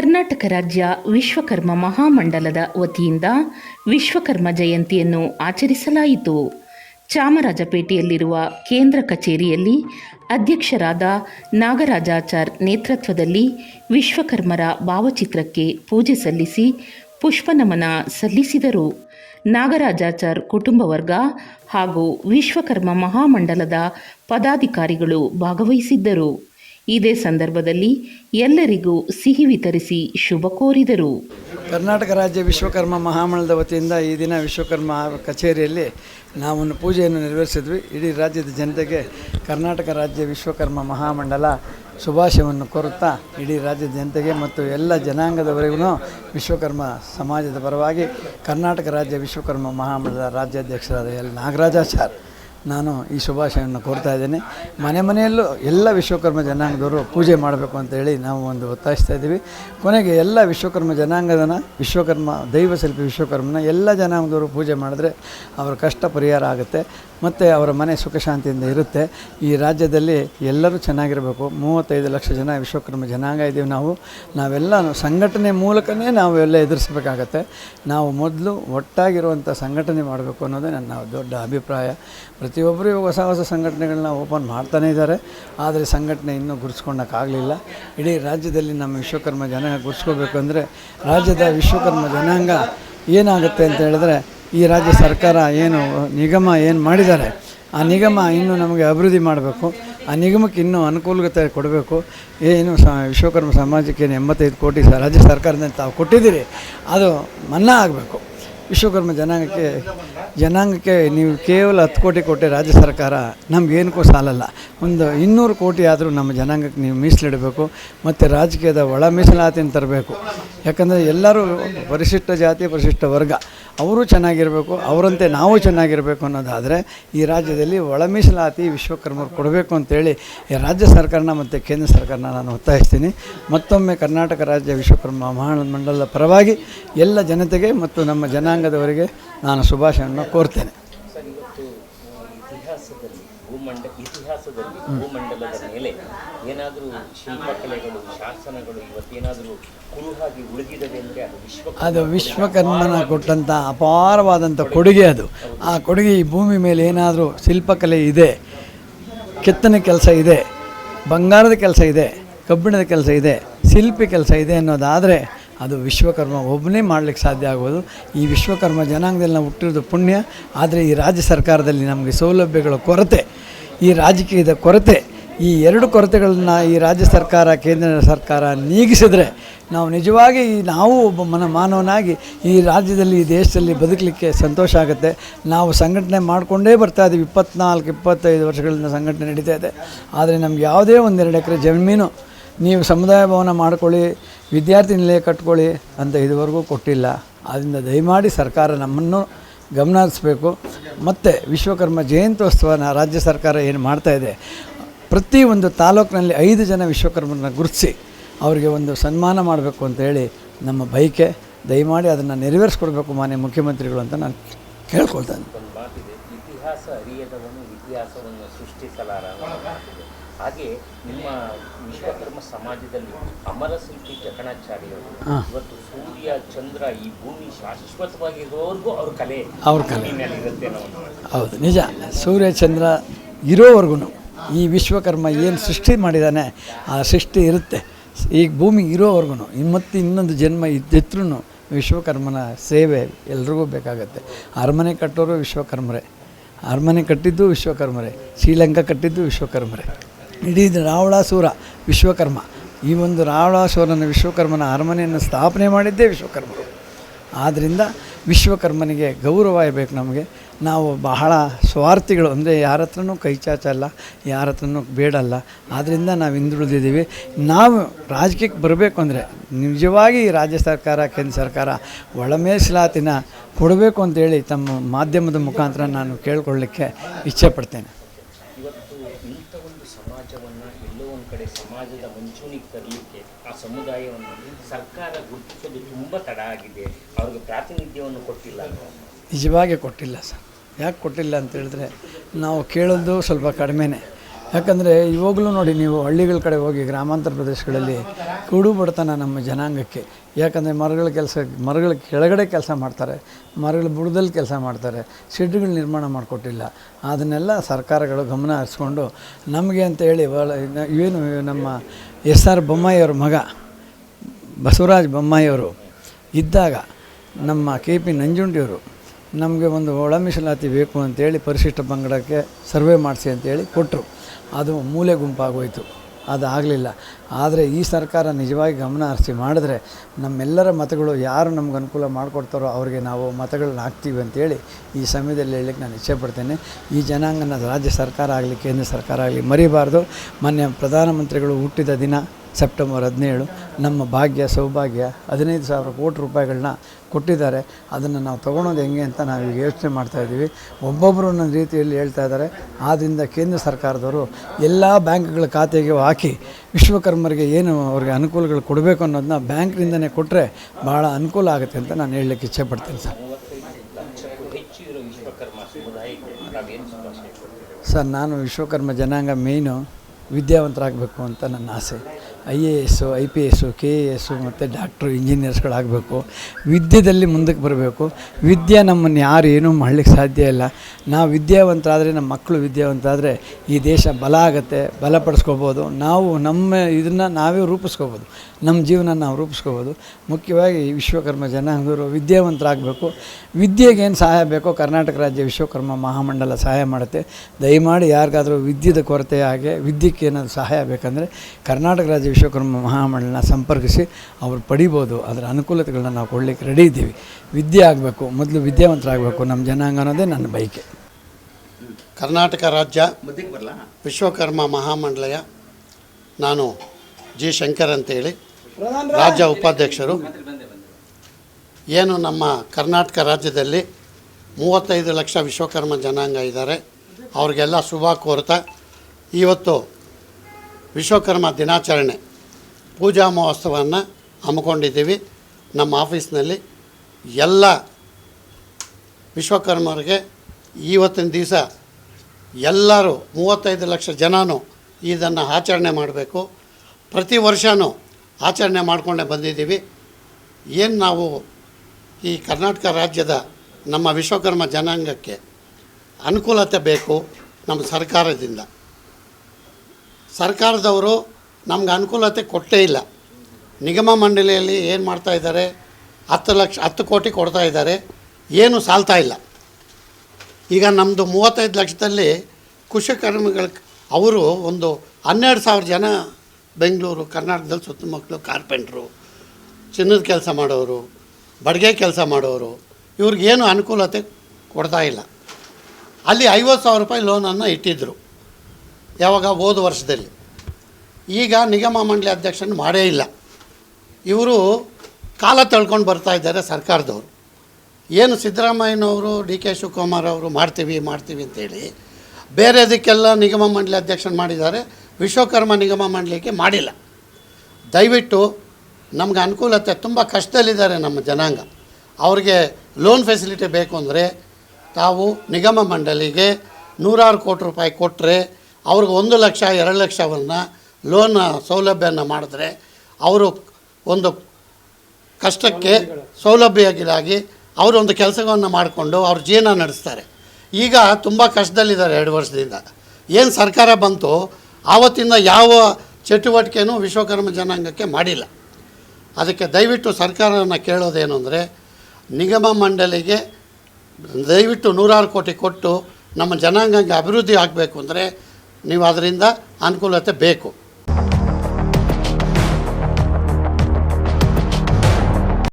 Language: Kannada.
ಕರ್ನಾಟಕ ರಾಜ್ಯ ವಿಶ್ವಕರ್ಮ ಮಹಾಮಂಡಲದ ವತಿಯಿಂದ ವಿಶ್ವಕರ್ಮ ಜಯಂತಿಯನ್ನು ಆಚರಿಸಲಾಯಿತು. ಚಾಮರಾಜಪೇಟೆಯಲ್ಲಿರುವ ಕೇಂದ್ರ ಕಚೇರಿಯಲ್ಲಿ ಅಧ್ಯಕ್ಷರಾದ ನಾಗರಾಜಾಚಾರ್ ನೇತೃತ್ವದಲ್ಲಿ ವಿಶ್ವಕರ್ಮರ ಭಾವಚಿತ್ರಕ್ಕೆ ಪೂಜೆ ಸಲ್ಲಿಸಿ ಪುಷ್ಪನಮನ ಸಲ್ಲಿಸಿದರು. ನಾಗರಾಜಾಚಾರ್ ಕುಟುಂಬ ವರ್ಗ ಹಾಗೂ ವಿಶ್ವಕರ್ಮ ಮಹಾಮಂಡಲದ ಪದಾಧಿಕಾರಿಗಳು ಭಾಗವಹಿಸಿದ್ದರು. ಇದೇ ಸಂದರ್ಭದಲ್ಲಿ ಎಲ್ಲರಿಗೂ ಸಿಹಿ ವಿತರಿಸಿ ಶುಭ ಕೋರಿದರು. ಕರ್ನಾಟಕ ರಾಜ್ಯ ವಿಶ್ವಕರ್ಮ ಮಹಾಮಂಡಲದ ವತಿಯಿಂದ ಈ ದಿನ ವಿಶ್ವಕರ್ಮ ಕಚೇರಿಯಲ್ಲಿ ನಾವೊಂದು ಪೂಜೆಯನ್ನು ನೆರವೇರಿಸಿದ್ವಿ. ಇಡೀ ರಾಜ್ಯದ ಜನತೆಗೆ ಕರ್ನಾಟಕ ರಾಜ್ಯ ವಿಶ್ವಕರ್ಮ ಮಹಾಮಂಡಲ ಶುಭಾಶಯವನ್ನು ಕೋರುತ್ತಾ ಇಡೀ ರಾಜ್ಯದ ಜನತೆಗೆ ಮತ್ತು ಎಲ್ಲ ಜನಾಂಗದವರೆಗೂ ವಿಶ್ವಕರ್ಮ ಸಮಾಜದ ಪರವಾಗಿ ಕರ್ನಾಟಕ ರಾಜ್ಯ ವಿಶ್ವಕರ್ಮ ಮಹಾಮಂಡಲದ ರಾಜ್ಯಾಧ್ಯಕ್ಷರಾದ ಎಲ್ ನಾಗರಾಜಾಚಾರ್ ನಾನು ಈ ಶುಭಾಶಯವನ್ನು ಕೋರ್ತಾ ಇದ್ದೇನೆ. ಮನೆ ಮನೆಯಲ್ಲೂ ಎಲ್ಲ ವಿಶ್ವಕರ್ಮ ಜನಾಂಗದವರು ಪೂಜೆ ಮಾಡಬೇಕು ಅಂತೇಳಿ ನಾವು ಒಂದು ಒತ್ತಾಯಿಸ್ತಾ ಇದ್ದೀವಿ. ಕೊನೆಗೆ ಎಲ್ಲ ವಿಶ್ವಕರ್ಮ ಜನಾಂಗದನ, ವಿಶ್ವಕರ್ಮ ದೈವ ಶಿಲ್ಪಿ ವಿಶ್ವಕರ್ಮನ ಎಲ್ಲ ಜನಾಂಗದವರು ಪೂಜೆ ಮಾಡಿದ್ರೆ ಅವರ ಕಷ್ಟ ಪರಿಹಾರ ಆಗುತ್ತೆ. ಮತ್ತು ಅವರ ಮನೆ ಸುಖ ಶಾಂತಿಯಿಂದ ಇರುತ್ತೆ. ಈ ರಾಜ್ಯದಲ್ಲಿ ಎಲ್ಲರೂ ಚೆನ್ನಾಗಿರಬೇಕು. ಮೂವತ್ತೈದು ಲಕ್ಷ ಜನ ವಿಶ್ವಕರ್ಮ ಜನಾಂಗ ಇದ್ದೀವಿ ನಾವು. ನಾವೆಲ್ಲ ಸಂಘಟನೆ ಮೂಲಕನೇ ನಾವು ಎಲ್ಲ ಎದುರಿಸಬೇಕಾಗತ್ತೆ. ನಾವು ಮೊದಲು ಒಟ್ಟಾಗಿರುವಂಥ ಸಂಘಟನೆ ಮಾಡಬೇಕು ಅನ್ನೋದೇ ನನ್ನ ದೊಡ್ಡ ಅಭಿಪ್ರಾಯ. ಪ್ರತಿಯೊಬ್ಬರು ಇವಾಗ ಹೊಸ ಹೊಸ ಸಂಘಟನೆಗಳನ್ನ ಓಪನ್ ಮಾಡ್ತಾನೇ ಇದ್ದಾರೆ. ಆದರೆ ಸಂಘಟನೆ ಇನ್ನೂ ಗುರುಸ್ಕೊಳಕ್ಕಾಗಲಿಲ್ಲ ಇಡೀ ರಾಜ್ಯದಲ್ಲಿ ನಮ್ಮ ವಿಶ್ವಕರ್ಮ ಜನಾಂಗ ಗುರುಸ್ಕೋಬೇಕು ಅಂದರೆ ರಾಜ್ಯದ ವಿಶ್ವಕರ್ಮ ಜನಾಂಗ ಏನಾಗುತ್ತೆ ಅಂತ ಹೇಳಿದ್ರೆ ಈ ರಾಜ್ಯ ಸರ್ಕಾರ ಏನು, ನಿಗಮ ಏನು ಮಾಡಿದ್ದಾರೆ, ಆ ನಿಗಮ ಇನ್ನೂ ನಮಗೆ ಅಭಿವೃದ್ಧಿ ಮಾಡಬೇಕು. ಆ ನಿಗಮಕ್ಕೆ ಇನ್ನೂ ಅನುಕೂಲತೆ ಕೊಡಬೇಕು. ಏನು ಸ, ವಿಶ್ವಕರ್ಮ ಸಮಾಜಕ್ಕೆ ಏನು ಎಂಬತ್ತೈದು ಕೋಟಿ ರಾಜ್ಯ ಸರ್ಕಾರದಿಂದ ತಾವು ಕೊಟ್ಟಿದ್ದೀರಿ, ಅದು ಮನ್ನಾ ಆಗಬೇಕು. ವಿಶ್ವಕರ್ಮ ಜನಾಂಗಕ್ಕೆ ಜನಾಂಗಕ್ಕೆ ನೀವು ಕೇವಲ ಹತ್ತು ಕೋಟಿ ಕೊಟ್ಟೆ ರಾಜ್ಯ ಸರ್ಕಾರ ನಮಗೇನಕ್ಕೂ ಸಾಲಲ್ಲ. ಒಂದು ಇನ್ನೂರು ಕೋಟಿ ಆದರೂ ನಮ್ಮ ಜನಾಂಗಕ್ಕೆ ನೀವು ಮೀಸಲಿಡಬೇಕು, ಮತ್ತು ರಾಜಕೀಯದ ಒಳ ಮೀಸಲಾತಿಯನ್ನು ತರಬೇಕು. ಯಾಕಂದರೆ ಎಲ್ಲರೂ ಪರಿಶಿಷ್ಟ ಜಾತಿ, ಪರಿಶಿಷ್ಟ ವರ್ಗ. ಅವರು ಚೆನ್ನಾಗಿರಬೇಕು, ಅವರಂತೆ ನಾವು ಚೆನ್ನಾಗಿರಬೇಕು ಅನ್ನೋದಾದರೆ ಈ ರಾಜ್ಯದಲ್ಲಿ ಒಳಮೀಸಲಾತಿ ವಿಶ್ವಕರ್ಮರು ಕೊಡಬೇಕು ಅಂತೇಳಿ ಈ ರಾಜ್ಯ ಸರ್ಕಾರನ ಮತ್ತು ಕೇಂದ್ರ ಸರ್ಕಾರನ ನಾನು ಒತ್ತಾಯಿಸ್ತೀನಿ. ಮತ್ತೊಮ್ಮೆ ಕರ್ನಾಟಕ ರಾಜ್ಯ ವಿಶ್ವಕರ್ಮ ಮಹಾಮಂಡಲದ ಪರವಾಗಿ ಎಲ್ಲ ಜನತೆಗೆ ಮತ್ತು ನಮ್ಮ ಜನಾಂಗದವರಿಗೆ ನಾನು ಶುಭಾಶಯವನ್ನು ಕೋರ್ತೇನೆ ಸರ್ ಇವತ್ತು ಇತಿಹಾಸದಲ್ಲಿ ಭೂಮಂಡ ಇತಿಹಾಸದಲ್ಲಿ ಭೂಮಂಡಲದ ಮೇಲೆ ಏನಾದರೂ ಶಿಲ್ಪಕಲೆಗಳು ಶಾಸನಗಳು ಇವತ್ತೇನಾದರೂ ಕುರುಹಾಗಿ ಉಳಿದಿದ್ದಾವೆ ಅಂದರೆ ಅದು ವಿಶ್ವ ಅದು ವಿಶ್ವಕರ್ಮನ ಕೊಟ್ಟಂಥ ಅಪಾರವಾದಂಥ ಕೊಡುಗೆ ಅದು. ಆ ಕೊಡುಗೆ ಈ ಭೂಮಿ ಮೇಲೆ ಏನಾದರೂ ಶಿಲ್ಪಕಲೆ ಇದೆ ಕೆತ್ತನೆ ಕೆಲಸ ಇದೆ ಬಂಗಾರದ ಕೆಲಸ ಇದೆ ಕಬ್ಬಿಣದ ಕೆಲಸ ಇದೆ ಶಿಲ್ಪಿ ಕೆಲಸ ಇದೆ ಅನ್ನೋದಾದರೆ ಅದು ವಿಶ್ವಕರ್ಮ ಒಬ್ಬನೇ ಮಾಡಲಿಕ್ಕೆ ಸಾಧ್ಯ ಆಗೋದು. ಈ ವಿಶ್ವಕರ್ಮ ಜನಾಂಗದಲ್ಲಿ ನಾವು ಹುಟ್ಟಿರೋದು ಪುಣ್ಯ ಆದರೆ ಈ ರಾಜ್ಯ ಸರ್ಕಾರದಲ್ಲಿ ನಮಗೆ ಸೌಲಭ್ಯಗಳ ಕೊರತೆ. ಈ ರಾಜಕೀಯದ ಕೊರತೆ, ಈ ಎರಡು ಕೊರತೆಗಳನ್ನು ಈ ರಾಜ್ಯ ಸರ್ಕಾರ, ಕೇಂದ್ರ ಸರ್ಕಾರ ನೀಗಿಸಿದ್ರೆ ನಾವು ನಿಜವಾಗಿ ನಾವು ಒಬ್ಬ ಮನ, ಮಾನವನಾಗಿ ಈ ರಾಜ್ಯದಲ್ಲಿ, ಈ ದೇಶದಲ್ಲಿ ಬದುಕಲಿಕ್ಕೆ ಸಂತೋಷ ಆಗುತ್ತೆ. ನಾವು ಸಂಘಟನೆ ಮಾಡಿಕೊಂಡೇ ಬರ್ತಾ ಇದ್ದೀವಿ ಇಪ್ಪತ್ನಾಲ್ಕು, ಇಪ್ಪತ್ತೈದು ವರ್ಷಗಳಿಂದ ಸಂಘಟನೆ ನಡೀತಾ ಇದೆ. ಆದರೆ ನಮ್ಗೆ ಯಾವುದೇ ಒಂದೆರಡು ಎಕರೆ ಜಮೀನು ನೀವು ಸಮುದಾಯ ಭವನ ಮಾಡ್ಕೊಳ್ಳಿ, ವಿದ್ಯಾರ್ಥಿ ನಿಲಯ ಕಟ್ಕೊಳ್ಳಿ ಅಂತ ಇದುವರೆಗೂ ಕೊಟ್ಟಿಲ್ಲ. ಆದ್ದರಿಂದ ದಯಮಾಡಿ ಸರ್ಕಾರ ನಮ್ಮನ್ನು ಗಮನ ಹರಿಸ್ಬೇಕು. ಮತ್ತು ವಿಶ್ವಕರ್ಮ ಜಯಂತ್ಯೋತ್ಸವನ ರಾಜ್ಯ ಸರ್ಕಾರ ಏನು ಮಾಡ್ತಾ ಇದೆ? ಪ್ರತಿ ಒಂದು ತಾಲೂಕಿನಲ್ಲಿ ಐದು ಜನ ವಿಶ್ವಕರ್ಮರನ್ನ ಗುರುತಿಸಿ ಅವರಿಗೆ ಒಂದು ಸನ್ಮಾನ ಮಾಡಬೇಕು ಅಂತ ಹೇಳಿ ನಮ್ಮ ಬೈಕೆ ದಯಮಾಡಿ ಅದನ್ನು ನೆರವೇರಿಸ್ಕೊಡ್ಬೇಕು ಮಾನ್ಯ ಮುಖ್ಯಮಂತ್ರಿಗಳು ಅಂತ ನಾನು ಇತಿಹಾಸ ಅರಿಯದವನು ಇತಿಹಾಸವನ್ನು ಸೃಷ್ಟಿಸಲಾರ ಹಾಗೆ ನಿಮ್ಮ ವಿಶ್ವಕರ್ಮ ಸಮಾಜದಲ್ಲಿ ಅಮರ ಶಿಲ್ಪಿ ಜಕಣಾಚಾರ್ಯರು ಇವತ್ತು ಸೂರ್ಯ ಚಂದ್ರ ಈ ಭೂಮಿ ಶಾಶ್ವತವಾಗಿರೋವರೆಗೂ ಅವ್ರ ಕಲೆ. ಅವ್ರ ಕಲೆ. ಹೌದು ನಿಜ. ಸೂರ್ಯ ಚಂದ್ರ ಇರೋವರೆಗೂ ಈ ವಿಶ್ವಕರ್ಮ ಏನು ಸೃಷ್ಟಿ ಮಾಡಿದ್ದಾನೆ ಆ ಸೃಷ್ಟಿ ಇರುತ್ತೆ. ಈಗ ಭೂಮಿ ಇರೋವರೆಗೂ ಮತ್ತು ಇನ್ನೊಂದು ಜನ್ಮ ಇದ್ದಿದ್ರು ವಿಶ್ವಕರ್ಮನ ಸೇವೆ ಎಲ್ರಿಗೂ ಬೇಕಾಗತ್ತೆ. ಅರಮನೆ ಕಟ್ಟೋರು ವಿಶ್ವಕರ್ಮರೇ. ಅರಮನೆ ಕಟ್ಟಿದ್ದು ವಿಶ್ವಕರ್ಮರೇ, ಶ್ರೀಲಂಕಾ ಕಟ್ಟಿದ್ದು ವಿಶ್ವಕರ್ಮರೇ. ಇಡೀ ರಾವಣಾಸುರ ವಿಶ್ವಕರ್ಮ. ಈ ಒಂದು ರಾವಣಾಸುರನ ವಿಶ್ವಕರ್ಮನ ಅರಮನೆಯನ್ನು ಸ್ಥಾಪನೆ ಮಾಡಿದ್ದೇ ವಿಶ್ವಕರ್ಮರು. ಆದ್ದರಿಂದ ವಿಶ್ವಕರ್ಮನಿಗೆ ಗೌರವ ಇರಬೇಕು ನಮಗೆ. ನಾವು ಬಹಳ ಸ್ವಾರ್ಥಿಗಳು ಅಂದರೆ ಯಾರ ಹತ್ರನೂ ಕೈ ಚಾಚಲ್ಲ ಯಾರ ಹತ್ರನೂ ಬೇಡಲ್ಲ. ಆದ್ದರಿಂದ ನಾವು ಹಿಂದುಳಿದಿದ್ದೀವಿ. ನಾವು ರಾಜಕೀಯಕ್ಕೆ ಬರಬೇಕು ಅಂದರೆ ನಿಜವಾಗಿ ಈ ರಾಜ್ಯ ಸರ್ಕಾರ ಕೇಂದ್ರ ಸರ್ಕಾರ ಒಳ ಮೀಸಲಾತಿನ ಕೊಡಬೇಕು ಅಂತೇಳಿ ತಮ್ಮ ಮಾಧ್ಯಮದ ಮುಖಾಂತರ ನಾನು ಕೇಳ್ಕೊಳ್ಳಿಕ್ಕೆ ಇಚ್ಛೆ ಪಡ್ತೇನೆ ಇಂಥ ಒಂದು ಸಮಾಜವನ್ನು ಎಲ್ಲೋ ಒಂದು ಕಡೆ ಸಮಾಜದ ಮುಂಚೂಣಿಗೆ ತರಲಿಕ್ಕೆ ಆ ಸಮುದಾಯವನ್ನು ಸರ್ಕಾರ ಗುರುತಿಸೋದು ತುಂಬ ತಡ ಆಗಿದೆ. ಅವ್ರಿಗೆ ಪ್ರಾತಿನಿಧ್ಯವನ್ನು ಕೊಟ್ಟಿಲ್ಲ. ನಿಜವಾಗಿ ಕೊಟ್ಟಿಲ್ಲ ಸರ್. ಯಾಕೆ ಕೊಟ್ಟಿಲ್ಲ ಅಂತ ಹೇಳಿದ್ರೆ ನಾವು ಕೇಳೋದು ಸ್ವಲ್ಪ ಕಡಿಮೆನೇ. ಯಾಕಂದರೆ ಇವಾಗಲೂ ನೋಡಿ ನೀವು ಹಳ್ಳಿಗಳ ಕಡೆ ಹೋಗಿ ಗ್ರಾಮಾಂತರ ಪ್ರದೇಶಗಳಲ್ಲಿ ಕೂಡು ಬಡತನ ನಮ್ಮ ಜನಾಂಗಕ್ಕೆ. ಯಾಕಂದರೆ ಮರಗಳ ಕೆಲಸ, ಮರಗಳ ಕೆಳಗಡೆ ಕೆಲಸ ಮಾಡ್ತಾರೆ, ಮರಗಳ ಬುಡದಲ್ಲಿ ಕೆಲಸ ಮಾಡ್ತಾರೆ, ಶೆಡ್ಗಳು ನಿರ್ಮಾಣ ಮಾಡಿಕೊಟ್ಟಿಲ್ಲ. ಅದನ್ನೆಲ್ಲ ಸರ್ಕಾರಗಳು ಗಮನ ಹರಿಸ್ಕೊಂಡು ನಮಗೆ ಅಂತ ಹೇಳಿ ಏನು ನಮ್ಮ ಎಸ್ ಆರ್ ಬೊಮ್ಮಾಯಿಯವ್ರ ಮಗ, ಬಸವರಾಜ್ ಬೊಮ್ಮಾಯಿಯವರು ಇದ್ದಾಗ ನಮ್ಮ ಕೆ ಪಿ ನಂಜುಂಡಿಯವರು ನಮಗೆ ಒಂದು ಒಳ ಮೀಸಲಾತಿ ಬೇಕು ಅಂತೇಳಿ ಪರಿಶಿಷ್ಟ ಪಂಗಡಕ್ಕೆ ಸರ್ವೆ ಮಾಡಿಸಿ ಅಂತೇಳಿ ಕೊಟ್ಟರು ಅದು ಮೂಲೆ ಗುಂಪಾಗೋಯಿತು. ಅದು ಆಗಲಿಲ್ಲ. ಆದರೆ ಈ ಸರ್ಕಾರ ನಿಜವಾಗಿ ಗಮನ ಹರಿಸಿ ಮಾಡಿದ್ರೆ ನಮ್ಮೆಲ್ಲರ ಮತಗಳು ಯಾರು ನಮ್ಗೆ ಅನುಕೂಲ ಮಾಡಿಕೊಡ್ತಾರೋ ಅವ್ರಿಗೆ ನಾವು ಮತಗಳನ್ನ ಹಾಕ್ತೀವಿ ಅಂತೇಳಿ ಈ ಸಮಯದಲ್ಲಿ ಹೇಳಲಿಕ್ಕೆ ನಾನು ಇಚ್ಛೆಪಡ್ತೇನೆ. ಈ ಜನಾಂಗನ ರಾಜ್ಯ ಸರ್ಕಾರ ಆಗಲಿ, ಕೇಂದ್ರ ಸರ್ಕಾರ ಆಗಲಿ ಮರಿಬಾರ್ದು. ಮೊನ್ನೆ ಪ್ರಧಾನಮಂತ್ರಿಗಳು ಹುಟ್ಟಿದ ದಿನ ಸೆಪ್ಟೆಂಬರ್ ಹದಿನೇಳು ನಮ್ಮ ಭಾಗ್ಯ, ಸೌಭಾಗ್ಯ ಹದಿನೈದು ಸಾವಿರ ಕೋಟಿ ರೂಪಾಯಿಗಳನ್ನ ಕೊಟ್ಟಿದ್ದಾರೆ. ಅದನ್ನು ನಾವು ತೊಗೊಳೋದು ಹೆಂಗೆ ಅಂತ ನಾವು ಈಗ ಯೋಚನೆ ಮಾಡ್ತಾಯಿದ್ದೀವಿ ಒಬ್ಬೊಬ್ಬರು ಒಂದೊಂದು ರೀತಿಯಲ್ಲಿ ಹೇಳ್ತಾ ಇದ್ದಾರೆ. ಆದ್ದರಿಂದ ಕೇಂದ್ರ ಸರ್ಕಾರದವರು ಎಲ್ಲ ಬ್ಯಾಂಕ್ಗಳ ಖಾತೆಗೆ ಹಾಕಿ ವಿಶ್ವಕರ್ಮರಿಗೆ ಏನು ಅವ್ರಿಗೆ ಅನುಕೂಲಗಳು ಕೊಡಬೇಕು ಅನ್ನೋದನ್ನ ಬ್ಯಾಂಕ್ನಿಂದನೇ ಕೊಟ್ಟರೆ ಭಾಳ ಅನುಕೂಲ ಆಗುತ್ತೆ ಅಂತ ನಾನು ಹೇಳಲಿಕ್ಕೆ ಇಚ್ಛೆಪಡ್ತೀನಿ ಸರ್. ಸರ್, ನಾನು ವಿಶ್ವಕರ್ಮ ಜನಾಂಗ ಮೇಯ್ನು ವಿದ್ಯಾವಂತರಾಗಬೇಕು ಅಂತ ನನ್ನ ಆಸೆ. I A S I P S K A S ಮತ್ತು ಡಾಕ್ಟ್ರು, ಇಂಜಿನಿಯರ್ಸ್ಗಳಾಗಬೇಕು. ವಿದ್ಯೆದಲ್ಲಿ ಮುಂದಕ್ಕೆ ಬರಬೇಕು. ವಿದ್ಯೆ ನಮ್ಮನ್ನು ಯಾರು ಏನೂ ಮಾಡಲಿಕ್ಕೆ ಸಾಧ್ಯ ಇಲ್ಲ. ನಾವು ವಿದ್ಯಾವಂತರಾದರೆ, ನಮ್ಮ ಮಕ್ಕಳು ವಿದ್ಯಾವಂತರಾದರೆ ಈ ದೇಶ ಬಲ ಆಗುತ್ತೆ, ಬಲಪಡಿಸ್ಕೋಬೋದು. ನಾವು ನಮ್ಮ ಇದನ್ನು ನಾವೇ ರೂಪಿಸ್ಕೋಬೋದು. ನಮ್ಮ ಜೀವನ ನಾವು ರೂಪಿಸ್ಕೋಬೋದು. ಮುಖ್ಯವಾಗಿ ವಿಶ್ವಕರ್ಮ ಜನಾಂಗರು ವಿದ್ಯಾವಂತರಾಗಬೇಕು. ವಿದ್ಯೆಗೆ ಏನು ಸಹಾಯ ಬೇಕೋ ಕರ್ನಾಟಕ ರಾಜ್ಯ ವಿಶ್ವಕರ್ಮ ಮಹಾಮಂಡಲ ಸಹಾಯ ಮಾಡುತ್ತೆ. ದಯಮಾಡಿ ಯಾರಿಗಾದರೂ ವಿದ್ಯೆದ ಕೊರತೆ ಹಾಗೆ ವಿದ್ಯಕ್ಕೆ ಏನಾದರೂ ಸಹಾಯ ಬೇಕಂದರೆ ಕರ್ನಾಟಕ ರಾಜ್ಯ ವಿಶ್ವಕರ್ಮ ಮಹಾಮಂಡಲನ ಸಂಪರ್ಕಿಸಿ ಅವರು ಪಡಿಬೋದು. ಅದರ ಅನುಕೂಲತೆಗಳನ್ನ ನಾವು ಕೊಡಲಿಕ್ಕೆ ರೆಡಿ ಇದ್ದೀವಿ. ವಿದ್ಯೆ ಆಗಬೇಕು. ಮೊದಲು ವಿದ್ಯಾವಂತರಾಗಬೇಕು ನಮ್ಮ ಜನಾಂಗ ಅನ್ನೋದೇ ನನ್ನ ಬಯಕೆ. ಕರ್ನಾಟಕ ರಾಜ್ಯ ವಿಶ್ವಕರ್ಮ ಮಹಾಮಂಡಲಯ. ನಾನು ಜಿ ಶಂಕರ್ ಅಂತೇಳಿ, ರಾಜ್ಯ ಉಪಾಧ್ಯಕ್ಷರು. ಏನು ನಮ್ಮ ಕರ್ನಾಟಕ ರಾಜ್ಯದಲ್ಲಿ ಮೂವತ್ತೈದು ಲಕ್ಷ ವಿಶ್ವಕರ್ಮ ಜನಾಂಗ ಇದ್ದಾರೆ. ಅವ್ರಿಗೆಲ್ಲ ಶುಭ ಕೋರ್ತಾ, ಇವತ್ತು ವಿಶ್ವಕರ್ಮ ದಿನಾಚರಣೆ. ಪೂಜಾ ಮಹೋತ್ಸವವನ್ನು ಹಮ್ಮಿಕೊಂಡಿದ್ದೀವಿ. ನಮ್ಮ ಆಫೀಸ್ನಲ್ಲಿ ಎಲ್ಲ ವಿಶ್ವಕರ್ಮರಿಗೆ ಇವತ್ತಿನ ದಿವಸ ಎಲ್ಲರೂ ಮೂವತ್ತೈದು ಲಕ್ಷ ಜನನೂ ಇದನ್ನು ಆಚರಣೆ ಮಾಡಬೇಕು. ಪ್ರತಿ ವರ್ಷವೂ ಆಚರಣೆ ಮಾಡಿಕೊಂಡೇ ಬಂದಿದ್ದೀವಿ. ಏನು ನಾವು ಈ ಕರ್ನಾಟಕ ರಾಜ್ಯದ ನಮ್ಮ ವಿಶ್ವಕರ್ಮ ಜನಾಂಗಕ್ಕೆ ಅನುಕೂಲತೆ ಬೇಕು ನಮ್ಮ ಸರ್ಕಾರದಿಂದ. ಸರ್ಕಾರದವರು ನಮ್ಗೆ ಅನುಕೂಲತೆ ಕೊಟ್ಟೇ ಇಲ್ಲ. ನಿಗಮ ಮಂಡಳಿಯಲ್ಲಿ ಏನು ಮಾಡ್ತಾ ಇದ್ದಾರೆ? ಹತ್ತು ಲಕ್ಷ, ಹತ್ತು ಕೋಟಿ ಕೊಡ್ತಾ ಇದ್ದಾರೆ. ಏನು ಸಾಲ್ತಾ ಇಲ್ಲ. ಈಗ ನಮ್ಮದು ಮೂವತ್ತೈದು ಲಕ್ಷದಲ್ಲಿ ಕುಶಕರ್ಮಿಗಳ ಅವರು ಒಂದು ಹನ್ನೆರಡು ಸಾವಿರ ಜನ ಬೆಂಗಳೂರು, ಕರ್ನಾಟಕದಲ್ಲಿ ಸುತ್ತಮುತ್ತಲು ಕಾರ್ಪೆಂಟ್ರು, ಚಿನ್ನದ ಕೆಲಸ ಮಾಡೋರು, ಬಡಿಗೆ ಕೆಲಸ ಮಾಡೋರು ಇವ್ರಿಗೇನು ಅನುಕೂಲತೆ ಕೊಡ್ತಾ ಇಲ್ಲ. ಅಲ್ಲಿ ಐವತ್ತು ಸಾವಿರ ರೂಪಾಯಿ ಲೋನನ್ನು ಇಟ್ಟಿದ್ದರು ಯಾವಾಗ? ಹೋದ ವರ್ಷದಲ್ಲಿ. ಈಗ ನಿಗಮ ಮಂಡಳಿ ಅಧ್ಯಕ್ಷನ ಮಾಡೇ ಇಲ್ಲ. ಇವರು ಕಾಲ ತಳ್ಕೊಂಡು ಬರ್ತಾ ಇದ್ದಾರೆ ಸರ್ಕಾರದವರು. ಏನು ಸಿದ್ದರಾಮಯ್ಯನವರು, ಡಿ ಕೆ ಶಿವಕುಮಾರ್ ಅವರು ಮಾಡ್ತೀವಿ ಮಾಡ್ತೀವಿ ಅಂತೇಳಿ ಬೇರೆದಕ್ಕೆಲ್ಲ ನಿಗಮ ಮಂಡಳಿ ಅಧ್ಯಕ್ಷನ ಮಾಡಿದ್ದಾರೆ. ವಿಶ್ವಕರ್ಮ ನಿಗಮ ಮಂಡಳಿಗೆ ಮಾಡಿಲ್ಲ. ದಯವಿಟ್ಟು ನಮ್ಗೆ ಅನುಕೂಲತೆ ತುಂಬ ಕಷ್ಟದಲ್ಲಿದ್ದಾರೆ ನಮ್ಮ ಜನಾಂಗ. ಅವ್ರಿಗೆ ಲೋನ್ ಫೆಸಿಲಿಟಿ ಬೇಕು ಅಂದರೆ ತಾವು ನಿಗಮ ಮಂಡಳಿಗೆ ನೂರಾರು ಕೋಟಿ ರೂಪಾಯಿ ಕೊಟ್ಟರೆ ಅವ್ರಿಗೆ ಒಂದು ಲಕ್ಷ, ಎರಡು ಲಕ್ಷವನ್ನು ಲೋನ್ ಸೌಲಭ್ಯನ ಮಾಡಿದ್ರೆ ಅವರು ಒಂದು ಕಷ್ಟಕ್ಕೆ ಸೌಲಭ್ಯಗಳಾಗಿ ಅವರು ಒಂದು ಕೆಲಸವನ್ನು ಮಾಡಿಕೊಂಡು ಅವ್ರ ಜೀವನ ನಡೆಸ್ತಾರೆ. ಈಗ ತುಂಬ ಕಷ್ಟದಲ್ಲಿದ್ದಾರೆ ಎರಡು ವರ್ಷದಿಂದ. ಏನು ಸರ್ಕಾರ ಬಂತು, ಆವತ್ತಿಂದ ಯಾವ ಚಟುವಟಿಕೆನೂ ವಿಶ್ವಕರ್ಮ ಜನಾಂಗಕ್ಕೆ ಮಾಡಿಲ್ಲ. ಅದಕ್ಕೆ ದಯವಿಟ್ಟು ಸರ್ಕಾರವನ್ನು ಕೇಳೋದೇನು ಅಂದರೆ, ನಿಗಮ ಮಂಡಳಿಗೆ ದಯವಿಟ್ಟು ನೂರಾರು ಕೋಟಿ ಕೊಟ್ಟು ನಮ್ಮ ಜನಾಂಗಕ್ಕೆ ಅಭಿವೃದ್ಧಿ ಆಗಬೇಕು ಅಂದರೆ ನೀವು ಅದರಿಂದ ಅನುಕೂಲತೆ ಬೇಕು.